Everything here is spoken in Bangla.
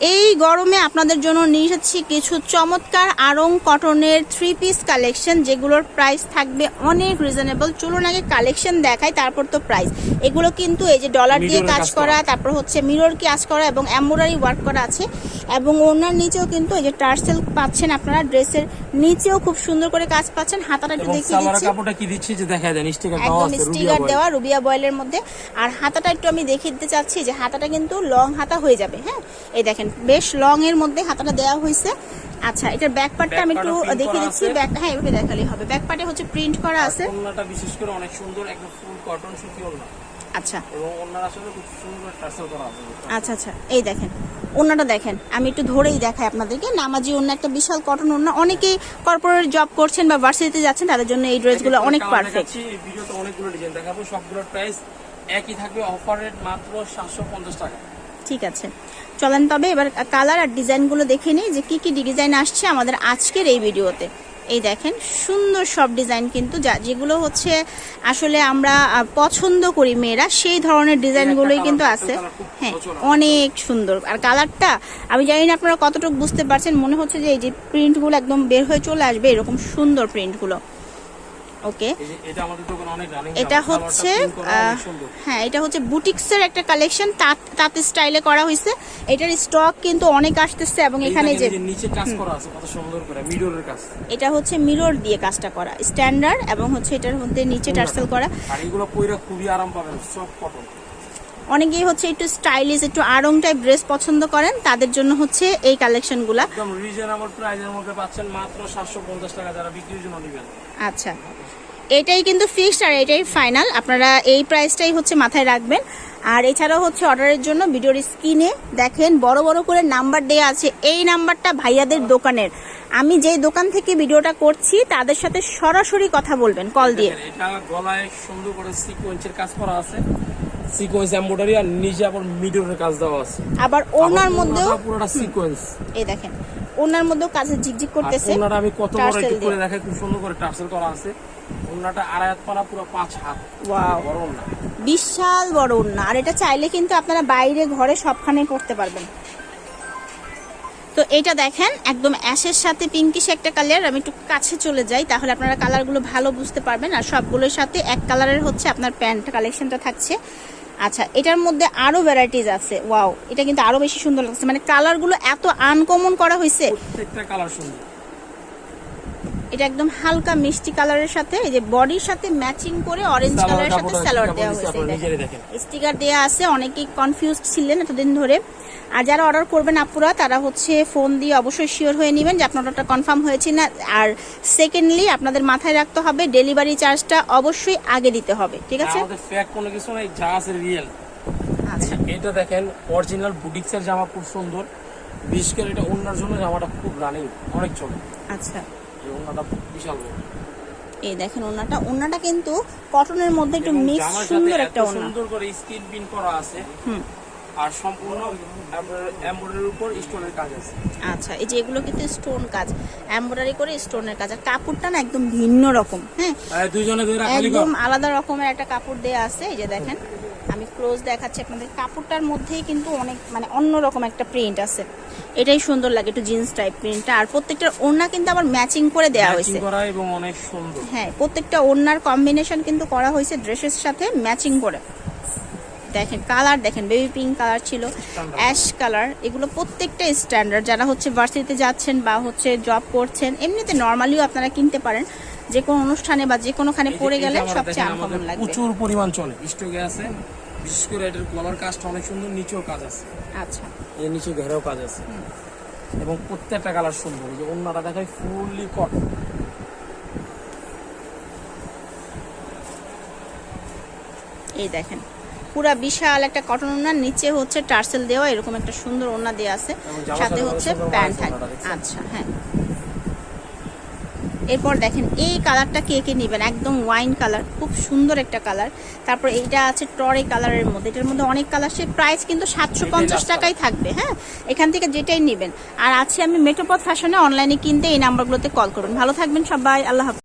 এই গরমে আপনাদের জন্য নিয়ে এসেছি কিছু চমৎকার আরং কটনের থ্রি পিস কালেকশন যেগুলোর প্রাইস থাকবে অনেক রিজনেবল চলুন আগে কালেকশন দেখাই তারপর তো প্রাইস এগুলো কিন্তু এই যে ডলার দিয়ে কাজ করা। তারপর হচ্ছে মিরর কাজ করা এবং এম্বোডারি ওয়ার্ক করা আছে। এবং ওনার নিচেও কিন্তু এই যে টার্সেল পাচ্ছেন আপনারা ড্রেসের নিচেও খুব সুন্দর করে কাজ পাচ্ছেন হাতাটা একটু দেখিয়ে দিচ্ছি। কাপড়টা কি দিচ্ছি যে দেখা যায় স্টিকার দেওয়া আছে রুবিয়া স্টিকার দেওয়া রুবিয়া বয়েলের মধ্যে। আর হাতাটা একটু আমি দেখিয়ে দিতে চাচ্ছি যে হাতাটা কিন্তু লং হাতা হয়ে যাবে হ্যাঁ? এই দেখেন বেশ লং এর মধ্যে হাতাটা দেওয়া হয়েছে। আচ্ছা এটার ব্যাক পার্টটা আমি একটু দেখিয়ে দিচ্ছি। ব্যাক হ্যাঁ এভাবে দেখালেই হবে। ব্যাক পার্টে হচ্ছে প্রিন্ট করা আছে। বিশেষ করে অনেক সুন্দর একদম ফুল কটন সুতি ওড়না। আচ্ছা। এবং ওড়নার আসলে খুব সুন্দর টার্সেল করা আছে। আচ্ছা আচ্ছা। এই দেখেন ওনাটা দেখেন। আমি একটু ধরেই দেখাই আপনাদেরকে। নামাজি ওনা একটা বিশাল কটন ওনা অনেকেই কর্পোরেট জব করছেন বা ভার্সিটিতে যাচ্ছেন তাদের জন্য এই ড্রেসগুলো অনেক পারফেক্ট এই ভিডিওতে অনেকগুলো ডিজাইন দেখাবো। সবগুলোর প্রাইস একই থাকবে। অফার রেট মাত্র সাতশো পঞ্চাশ টাকা। ঠিক আছে। চলেন তবে এবার কালার আর ডিজাইনগুলো দেখে নিই যে কি কি ডিজাইন আসছে আমাদের আজকের এই ভিডিওতে এই দেখেন সুন্দর সব ডিজাইন কিন্তু যা যেগুলো হচ্ছে আসলে আমরা পছন্দ করি মেয়েরা সেই ধরনের ডিজাইনগুলোই কিন্তু আছে। হ্যাঁ অনেক সুন্দর। আর কালারটা আমি জানি না আপনারা কতটুকু বুঝতে পারছেন মনে হচ্ছে যে এই যে প্রিন্টগুলো একদম বের হয়ে চলে আসবে এরকম সুন্দর প্রিন্টগুলো ওকে এটা হচ্ছে হ্যাঁ এটা হচ্ছে বুটিক্সের একটা কালেকশন তাঁত স্টাইলে করা হয়েছে। এটার স্টক কিন্তু অনেক আসতেছে এবং এখানে যে নিচে কাজ করা আছে কত সুন্দর করে মিডলের কাজ। এটা হচ্ছে মিরর দিয়ে কাজটা করা স্ট্যান্ডার্ড এবং হচ্ছে এটার মধ্যে নিচে টার্সেল করা। আর এগুলো পইরা খুবই আরাম পাবেন সব কটন অনেকেই হচ্ছে একটু স্টাইলিশ একটু আরং টাইপ ড্রেস পছন্দ করেন তাদের জন্য হচ্ছে এই কালেকশনগুলা একদম রিজনেবল প্রাইসের মধ্যে পাচ্ছেন মাত্র সাতশো পঞ্চাশ টাকা যারা বিক্রির জন্য নেবেন। আচ্ছা। এটাই কিন্তু ফিক্সড আর এটাই ফাইনাল আপনারা এই প্রাইসটাই হচ্ছে মাথায় রাখবেন। আর এছাড়াও হচ্ছে অর্ডারের জন্য ভিডিওর স্ক্রিনে দেখেন বড় বড় করে নাম্বার দেওয়া আছে। এই নাম্বারটা ভাইয়াদের দোকানের। আমি যেই দোকান থেকে ভিডিওটা করছি তাদের সাথে সরাসরি কথা বলবেন কল দিয়ে। এটা গলায় সুন্দর করে সিকোয়েন্সের কাজ করা আছে। সিকোয়েন্স এমব্রয়ডারি আর নিচে আবার কাজ দেওয়া আছে। আবার ওনার মধ্যেও পুরোটা সিকোয়েন্স এই দেখেন ওনার মধ্যেও কাজে ঝিকঝিক করতেছে ওনাটা আমি কত বড় একটু করে খুব সুন্দর করে টার্সেল করা আছে। ওনাটা আড়াই হাত পানা পুরো পাঁচ হাত। ওয়াও। বড় ওনা বিশাল বড় ওনা আর এটা চাইলে কিন্তু আপনারা বাইরে ঘরে সবখানে করতে পারবেন। তো এটা দেখেন, একদম অ্যাশের সাথে পিঙ্কিশ একটা কালার আমি একটু কাছে চলে যাই, তাহলে আপনারা কালারগুলো ভালো বুঝতে পারবেন, আর সবগুলোর সাথে এক কালারের হচ্ছে আপনার প্যান্ট কালেকশনটা থাকছে। আচ্ছা এটার মধ্যে আরও ভ্যারাইটিস আছে ওয়াও এটা কিন্তু আরও বেশি সুন্দর লাগছে মানে কালারগুলো এত আনকমন করা হয়েছে প্রত্যেকটা কালার সুন্দর। এটা একদম হালকা মিষ্টি কালারের সাথে এই যে বডির সাথে ম্যাচিং করে অরেঞ্জ কালারের সাথে সালোয়ার দেওয়া হয়েছে দেখেন। স্টিকার দেওয়া আছে অনেকেই কনফিউজড ছিলেন এতদিন ধরে। আর যারা অর্ডার করবেন আপুরা তারা হচ্ছে ফোন দিয়ে অবশ্যই শিওর হয়ে নেবেন যে আপনার অর্ডারটা কনফার্ম হয়েছে না। আর সেকেন্ডলি আপনাদের মাথায় রাখতে হবে ডেলিভারি চার্জটা অবশ্যই আগে দিতে হবে ঠিক আছে? আমাদের ফেক কোনো কিছু নাই যা আছে রিয়েল আচ্ছা। এটা দেখেন অরিজিনাল বুটিক্সের জামা খুব সুন্দর। বিশেষ করে এটা ওনার জন্য জামাটা খুব রানিং অনেক চলে। আচ্ছা। ওনাটা বিশাল বড়। এই দেখেন ওনাটা। ওনাটা কিন্তু কটনের মধ্যে একটু মিক্স সুন্দর একটা ওনা। সুন্দর করে স্ক্রিন পিন করা আছে। হুম। আর সম্পূর্ণ এমব্রয়ডারির উপর স্টোনের কাজ আছে। আচ্ছা এই যে এগুলো কিন্তু স্টোন কাজ। এমব্রয়ডারি করে স্টোনের কাজ। আর কাপড়টা না একদম ভিন্ন রকম হ্যাঁ? দুইজনে একদম আলাদা রকমের একটা কাপড় দেয়া আছে এই যে দেখেন। আমি ক্লোজ দেখাচ্ছি আপনাদের। কাপড়টার মধ্যেই কিন্তু অনেক মানে অন্যরকম একটা প্রিন্ট আছে। এটাই সুন্দর লাগে একটু জিন্স টাইপ প্রিন্টটা আর প্রত্যেকটার ওড়না কিন্তু আবার ম্যাচিং করে দেওয়া হয়েছে। এবং অনেক সুন্দর। হ্যাঁ প্রত্যেকটা ওড়নার কম্বিনেশন কিন্তু করা হয়েছে ড্রেসের সাথে ম্যাচিং করে। দেখেন কালার দেখেন বেবি পিঙ্ক কালার ছিল অ্যাশ কালার এগুলো প্রত্যেকটা স্ট্যান্ডার্ড যারা হচ্ছে ভার্সিটিতে যাচ্ছেন বা হচ্ছে জব করছেন এমনিতে নর্মালিও আপনারা কিনতে পারেন। যে কোনো অনুষ্ঠানে বা যে কোনোখানে এই গেলে সবচেয়ে আনকমন লাগবে। প্রচুর পরিমাণ চলে। স্টকে আছে বিশেষ করে এটার গলার কাজটা অনেক সুন্দর নিচেও কাজ আছে। আচ্ছা। এর নিচে ঘেরাও কাজ আছে। এবং প্রত্যেকটা কালার সুন্দর। যে অন্যটা দেখায় ফুললি কটন এই দেখেন পুরা বিশাল একটা কটন ওনার নিচে হচ্ছে টার্সেল দেওয়া এরকম একটা সুন্দর ওনা দেওয়া আছে। সাথে হচ্ছে প্যান্ট দেখছেন? আচ্ছা হ্যাঁ। এরপর দেখেন এই কালারটা কে কে নেবেন? একদম ওয়াইন কালার খুব সুন্দর একটা কালার তারপর এইটা আছে টরে কালারের মধ্যে। এটার মধ্যে অনেক কালার সে প্রাইস কিন্তু সাতশো পঞ্চাশ টাকাই থাকবে হ্যাঁ? এখান থেকে যেটাই নেবেন। আর আছে আমি মেট্রোপথ ফ্যাশনে অনলাইনে কিনতে এই নাম্বারগুলোতে কল করুন। ভালো থাকবেন সবাই। আল্লাহ